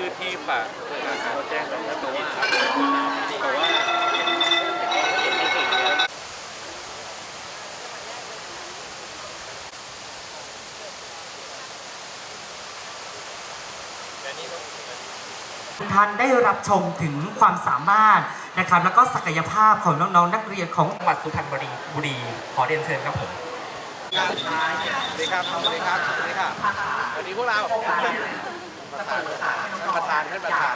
ชื่อที่ฝากเขาแจ้งแล้วแต่ว่าแต่ว่าเห็นเห็นไม่ถึงเนี่ยท่านได้รับชมถึงความสามารถนะครับแล้วก็ศักยภาพของน้องๆนักเรียนของจังหวัดสุพรรณบุรีบุรีขอเรียนเชิญครับผมสวัสดีครับสวัสดีครับสวัสดีครับสวัสดีพวกเรา ประธานประธานท่านประธาน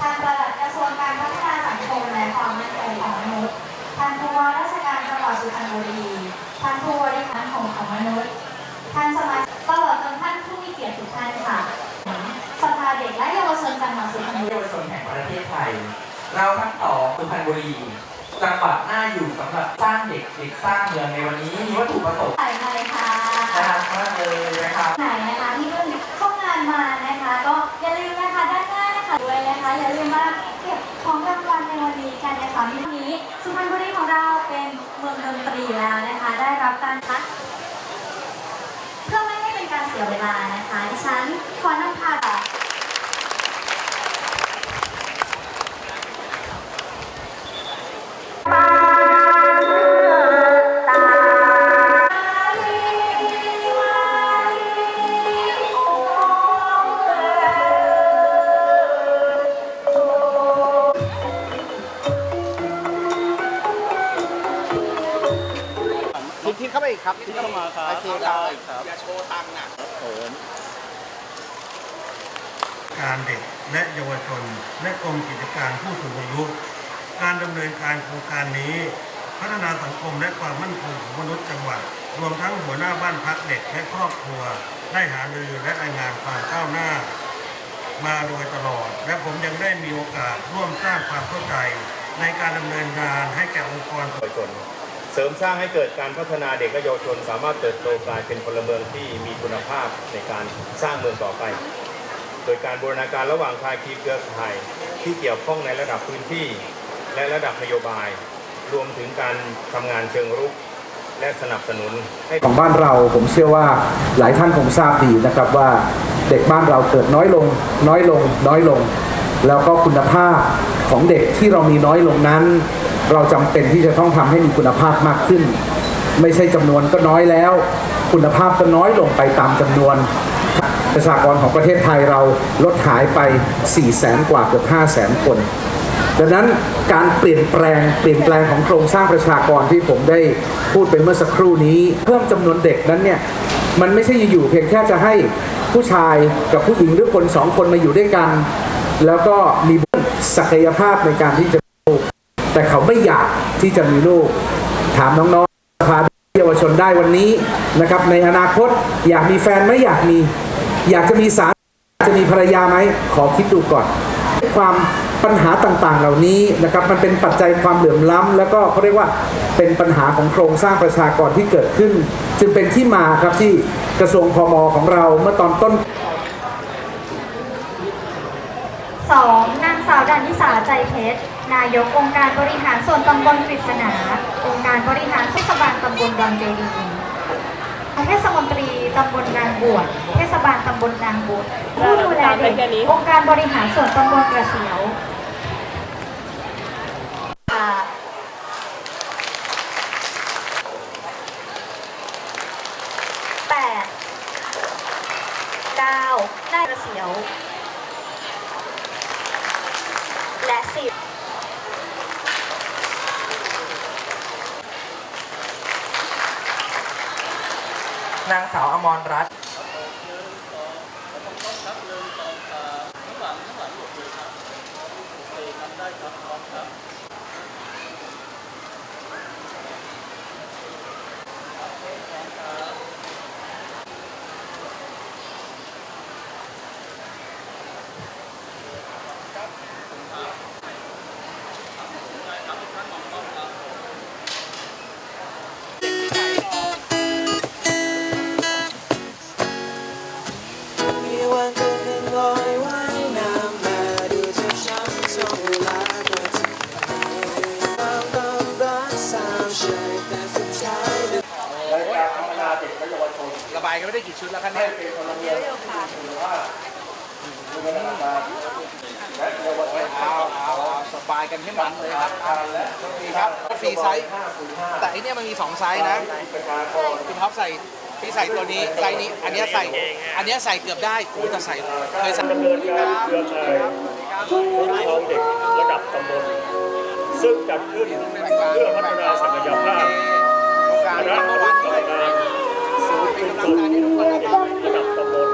ทางปลัดกระทรวงการพัฒนาสังคมและความมั่นคงของมนุษย์ท่านผู้ว่าราชการจังหวัดสุพรรณบุรีท่านผู้บริหารของของมนุษย์ท่านสมาชิกตลอดจนท่านผู้มีเกียรติทุกท่านค่ะ สภาเด็กและเยาวชนจังหวัดสุพรรณบุรี เยาวชนแห่งประเทศไทย เราทั้งสองสุพรรณบุรี จังหวัดน่าอยู่สำหรับสร้างเด็กเด็กสร้างเมืองในวันนี้มีวัตถุประสงค์ถ่ายเลยค่ะน่ารักมากเลยนะครับ ไหนนะคะที่เพิ่งเข้างานมา และเยาวชน และกรมกิจการผู้สูงอายุ การดำเนินการโครงการนี้ พัฒนาสังคมและความมั่นคงของมนุษย์จังหวัด รวมทั้งหัวหน้าบ้านพักเด็กและครอบครัว ได้หารือและรายงานความก้าวหน้า มาโดยตลอด และผมยังได้มีโอกาสร่วมสร้างความเข้าใจ ในการดำเนินงานให้แก่องค์กรเยาวชนเสริมสร้างให้เกิดการพัฒนาเด็กและเยาวชน สามารถเติบโตกลายเป็นพลเมืองที่มีคุณภาพในการสร้างเมืองต่อไป โดยการบูรณาการระหว่างภาคีเครือข่ายที่เกี่ยวข้องในระดับพื้นที่ และระดับนโยบาย รวมถึงการทำงานเชิงรุก และสนับสนุนให้ของบ้านเราผมเชื่อว่าหลายท่านคงทราบดีนะครับว่าเด็กบ้านเราเกิดน้อยลง น้อยลง น้อยลง แล้วก็คุณภาพของเด็กที่เรามีน้อยลงนั้น เราจำเป็นที่จะต้องทำให้มีคุณภาพมากขึ้น ไม่ใช่จำนวนก็น้อยแล้ว คุณภาพก็น้อยลงไปตามจำนวน ประชากรของประเทศไทยเราลดหายไป 4 0 0แสนกว่าเกือบ 5 0 0แสนคน ดังนั้นการเปลี่ยนแปลงเปลี่ยนแปลงของโครงสร้างประชากรที่ผมได้พูดไปเมื่อสักครู่นี้ เพิ่มจำนวนเด็กนั้นเนี่ยมันไม่ใช่อยู่เพียงแค่จะให้ผู้ชายกับผู้หญิงหรือคนสองคนมาอยู่ด้วยกัน แล้วก็มีศักยภาพในการที่จะมีลูกแต่เขาไม่อยากที่จะมีลูก ถามน้องๆสภาเยาวชนได้วันนี้นะครับ ในอนาคตอยากมีแฟนไม่อยากมี อยากจะมีสามีจะมีภรรยาไหมขอคิดดูก่อน ความปัญหาต่างๆ เหล่านี้นะครับมันเป็นปัจจัยความเหลื่อมล้ำแล้วก็เขาเรียกว่าเป็นปัญหาของโครงสร้างประชากรที่เกิดขึ้น จึงเป็นที่มาครับที่กระทรวงพมของเราเมื่อตอนต้นสองนางสาวดานิสาใจเพชร นายกองค์การบริหารส่วนตำบลปริศนา องค์การบริหารเทศบาลตำบลดอนเจดีย์เทศ ตำบลนางบวชเทศบาลตำบลนางบวชผู้ดูแลเด็กองค์การบริหารส่วนตำบลกระเสียวค่ะแปดเก้านายกระเสียว และสิบ นางสาวอมรรัตน์ายกันไม่ได้กี่ชุดแล้วครับเนี่ยเยอะอยู่ค่ะเอาเอาเอาสบายกันให้มันเลยครับดีครับฟรีไซส์แต่อันเนี้ยมันมีสองไซส์นะคุณท็อปใส่พี่ใส่ตัวนี้ไซส์นี้ อันเนี้ยใส่ อันเนี้ยใส่เกือบได้โอ้ยแต่ใส่เคยใส่ดำเนินการเครือข่ายคุ้มครองเด็กระดับตำบลซึ่งจัดขึ้นเพื่อพัฒนาศักยภาพการคณะเมื่อผู้วานก่ด้อวยการ ศูนย์เป็นกำลังใจให้ทุกคนนะครับระดับตำบล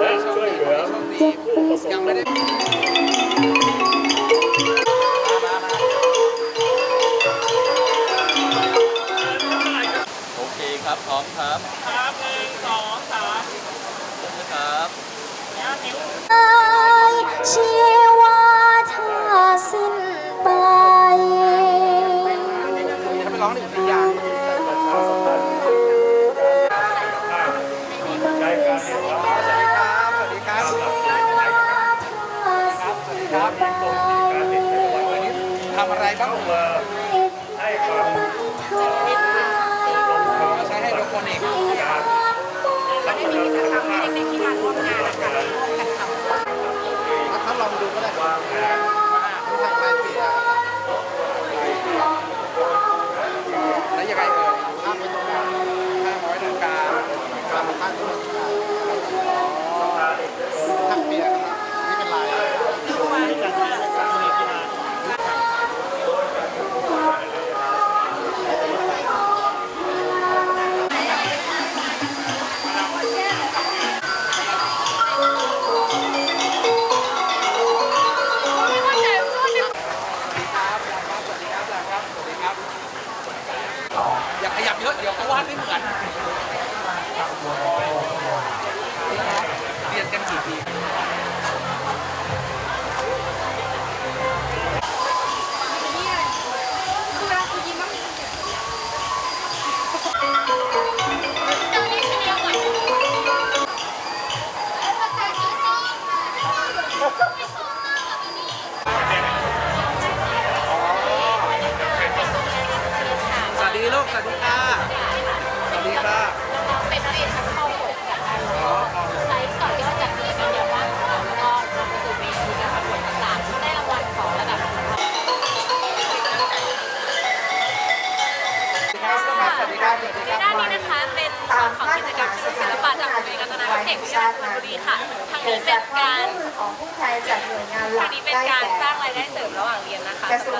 และช่วยเหลือผู้ประสบยังไม่ได้โอเคครับพร้อมครับครับหนึ่งสองสามครับชีวาถ้าสิ้นไป มาให้ความใช้ให้ทุกคนเองการพัฒนาศักยภาพถ้าลองดูก็ได้วางแผนถ่ายรายปีแล้ว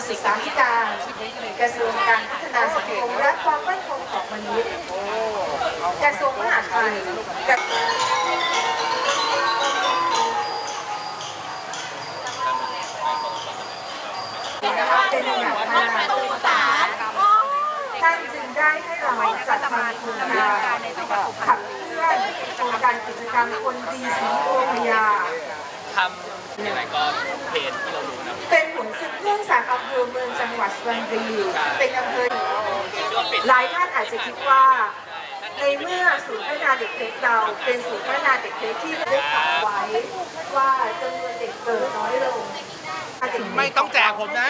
ศึกษาธิการกระทรวงการพัฒนาสังคมและความมั่นคงของมนุษย์กระทรวงมหาดไทยกระเป็นหนังมากท่านจึงได้ให้เราจัดทำโครงการขับเคลื่อนโครงการกิจกรรมคนดีสีโอพยา ทำยังไงก็เพจที่เราดูนะเป็นผลสืบเนื่องจากอำเภอเมืองจังหวัดสุพรรณบุรีเป็นอำเภอหลายท่านอาจจะคิดว่า ในเมื่อศูนย์พัฒนาเด็กเล็กเรา เป็นศูนย์พัฒนาเด็กเล็กที่ได้ฝากไว้ว่าจำนวนเด็กเกิดน้อยลงไม่ต้องแจกผมนะ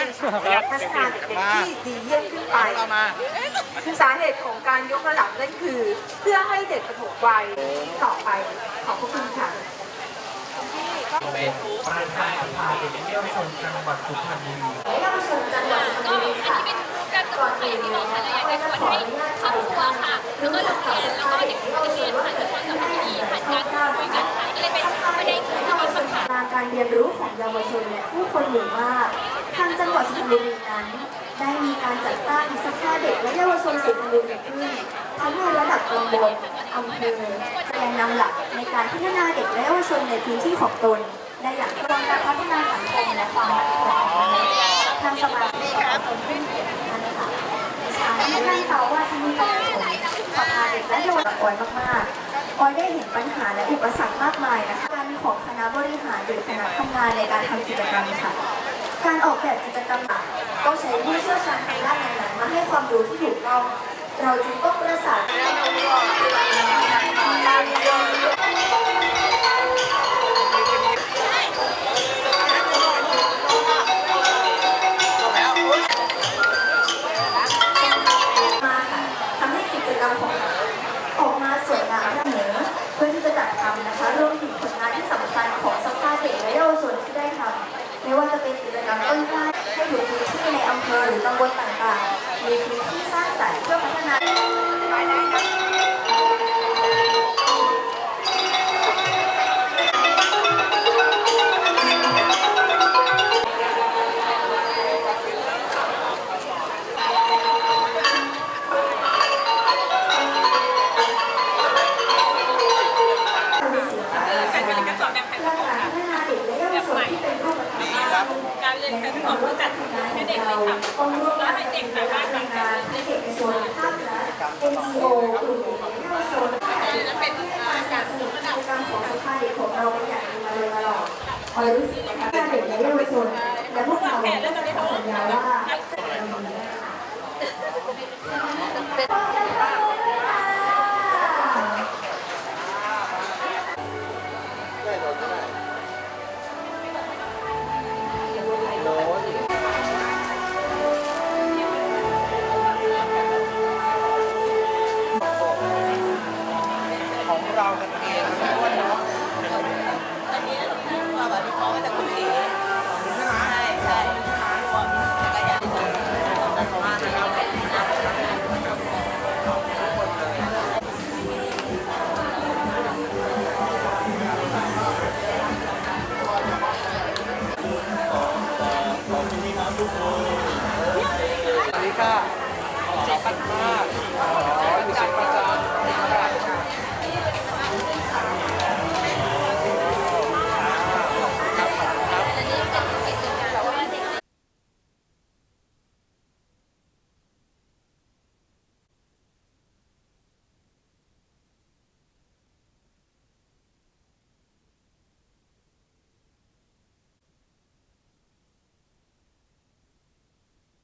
พัฒนาเด็กเล็กที่ดีเยี่ยมขึ้นไปเรามาสาเหตุของการยกระดับนั่นคือ เพื่อให้เด็กปฐมวัยต่อไปขอบพระคุณค่ะ เป็นประธานสภาเด็กและเยาวชนจังหวัดสุพรรณบุรีเยาวชนจังหวัดสุพรรณบุรีค่ะเป็นการสนับสนุนที่น้องค่ะอยากจะชวนให้ครอบครัวค่ะแล้วก็โรงเรียนแล้วก็เด็กนักเรียนผ่านการสอนกับที่ผ่านการพูดคุยกันค่ะก็เลยเป็นประเด็นที่มีคำถามการเรียนรู้ของเยาวชนและผู้คนหมู่มากทางจังหวัดสุพรรณบุรีนั้น ได้มีการจัดตั้งสภาเด็กและเยาวชนสุพรรณบุรีขึ้น ทั้งในระดับตำบลอำเภอแกนนำหลักในการพัฒนาเด็กและเยาวชนในพื้นที่ของตนได้อย่างรวมการพัฒนาสังคมและความมั่นคงของมนุษย์ทางสมาชิกเยาวชนผู้มีเกียรติทุกท่านค่ะดิฉันท่านสาวว่าที่นี่เป็นสภาเด็กและเยาวชนอ่อยมากๆออยได้เห็นปัญหาและอุปสรรคมากมายนะคะการของคณะบริหารหรือคณะทำงานในการทำกิจกรรมค่ะ การออกแบบกิจกรรมหลักต้องใช้ผู้เชี่ยวชาญทางด้านนั้นๆมาให้ความรู้ที่ถูกต้อง เราจึงต้องประสาน การเรียนกานก็จัดให้เด็กเลยค่ะแล้วให้เด็กสามารถวางแผนได้เด็กในส่วนภาคเหนะ NGO กลุ่มเยาวชนนั้นเป็นการสนุกระดับกรรมของสภาเด็กของเราเป็นอย่างดีมาโดยตลอดคอยรู้สึกนะคะเด็กและเยาวชนและพวกเราขอสัญญาว่า